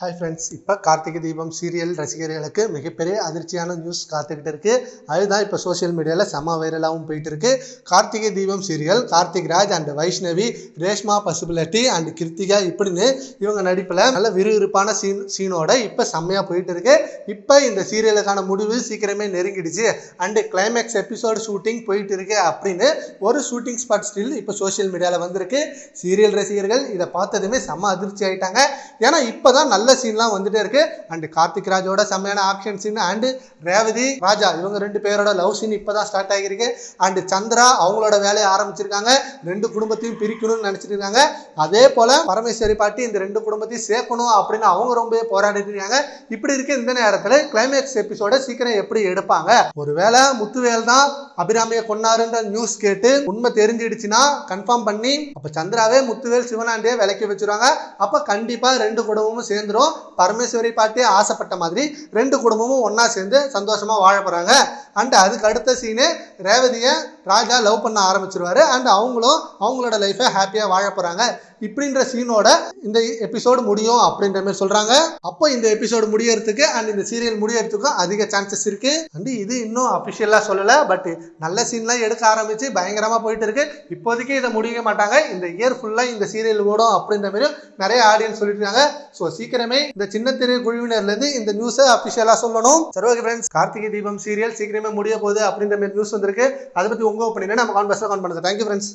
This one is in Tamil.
ஹாய் ஃப்ரெண்ட்ஸ் இப்போ கார்த்திகை தீபம் சீரியல் ரசிகர்களுக்கு மிகப்பெரிய அதிர்ச்சியான நியூஸ் காத்துக்கிட்டு இருக்குது அதுதான் இப்போ சோஷியல் மீடியாவில் செம வைரலாகவும் போயிட்டு இருக்கு. Karthigai Deepam serial Karthik Raj and Vaishnavi Reshma Pasupuleti and Krithika இப்படின்னு இவங்க நடிப்பில் நல்ல விறுவிறுப்பான சீன் சீனோட இப்போ செம்மையாக போயிட்டு இருக்கு. இப்போ இந்த சீரியலுக்கான முடிவு சீக்கிரமே நெருங்கிடுச்சு. அண்டு கிளைமேக்ஸ் எபிசோடு ஷூட்டிங் போயிட்டு இருக்கு அப்படின்னு ஒரு ஷூட்டிங் ஸ்பாட் ஸ்டில் இப்போ சோஷியல் மீடியாவில் வந்திருக்கு. சீரியல் ரசிகர்கள் இதை பார்த்ததுமே செம்ம அதிர்ச்சி ஆயிட்டாங்க. ஏன்னா இப்போதான் நல்ல சீன்லாம் வந்துட்டே இருக்கு. அண்ட் கார்த்திக் ராஜோட செம்மையான action scene and Revathi Raja இவங்க ரெண்டு பேரோட லவ் சீன் இப்போதான் ஸ்டார்ட் ஆகியிருக்கு. அண்ட் சந்திரா அவங்களோட வேலையை ஆரம்பிச்சிருக்காங்க. ரெண்டு குடும்பத்தையும் பிரிக்கணும்னு நினைச்சிட்டு இருக்காங்க அதே போல பரமேஸ்வரி பாட்டி இந்த ரெண்டு குடும்பத்தையும் சேர்க்கணும் அப்படின்னு அவங்க ரொம்ப போராடிட்டு இருக்காங்க. இப்படி இருக்க இந்த நேரத்தில் கிளைமேக்ஸ் எபிசோட சீக்கிரம் எப்படி எடுப்பாங்க? ஒருவேளை முத்துவேல் தான் அபிராமியை கொன்னாருன்ற நியூஸ் கேட்டு உண்மை தெரிஞ்சிடுச்சுன்னா கன்ஃபார்ம் பண்ணி அப்ப சந்திராவே முத்துவேல் சிவனாண்டியே விளக்கி வச்சிருவாங்க. அப்ப கண்டிப்பா ரெண்டு குடும்பமும் சேர்ந்துரும். பரமேஸ்வரி பாட்டி ஆசைப்பட்ட மாதிரி ரெண்டு குடும்பமும் ஒன்னா சேர்ந்து சந்தோஷமா வாழ போறாங்க. அண்ட் அதுக்கு அடுத்த சீனு ரேவதியை ராஜா லவ் பண்ண ஆரம்பிச்சிருவாரு. அண்ட் அவங்களும் அவங்களோட லைஃபை ஹாப்பியா வாழ போறாங்க. இப்படின்ற சீனோட இந்த எபிசோடு முடியும் அப்படின்ற மாதிரி சொல்றாங்க. அப்போ இந்த எபிசோடு முடியறதுக்கு அண்ட் இந்த சீரியல் முடியறதுக்கும் அதிக சான்சஸ் இருக்கு. அண்ட் இது இன்னும் அபிஷியலா சொல்லல பட் நல்ல சீன்லாம் எடுக்க ஆரம்பிச்சு பயங்கரமா போயிட்டு இருக்கு. இப்போதைக்கு இதை முடிக்க மாட்டாங்க. இந்த இயர் ஃபுல்லா இந்த சீரியல் ஓடும் அப்படின்ற மாதிரி நிறைய ஆடியன்ஸ் சொல்லிட்டு இருக்காங்க. ஸோ சீக்கிரமே இந்த சின்ன திரு குழுவினர்ல இருந்து இந்த நியூஸை அபிஷியலா சொல்லணும். சரி ஃப்ரெண்ட்ஸ் கார்த்திகை தீபம் சீரியல் சீக்கிரமே முடிய போகுது அப்படின்ற மாதிரி நியூஸ் வந்திருக்கு. அதை பத்தி உங்க ஒப்பீனியன் நம்ம கான்வர்ஸ்ல கான் பண்ணுங்க. Thank you friends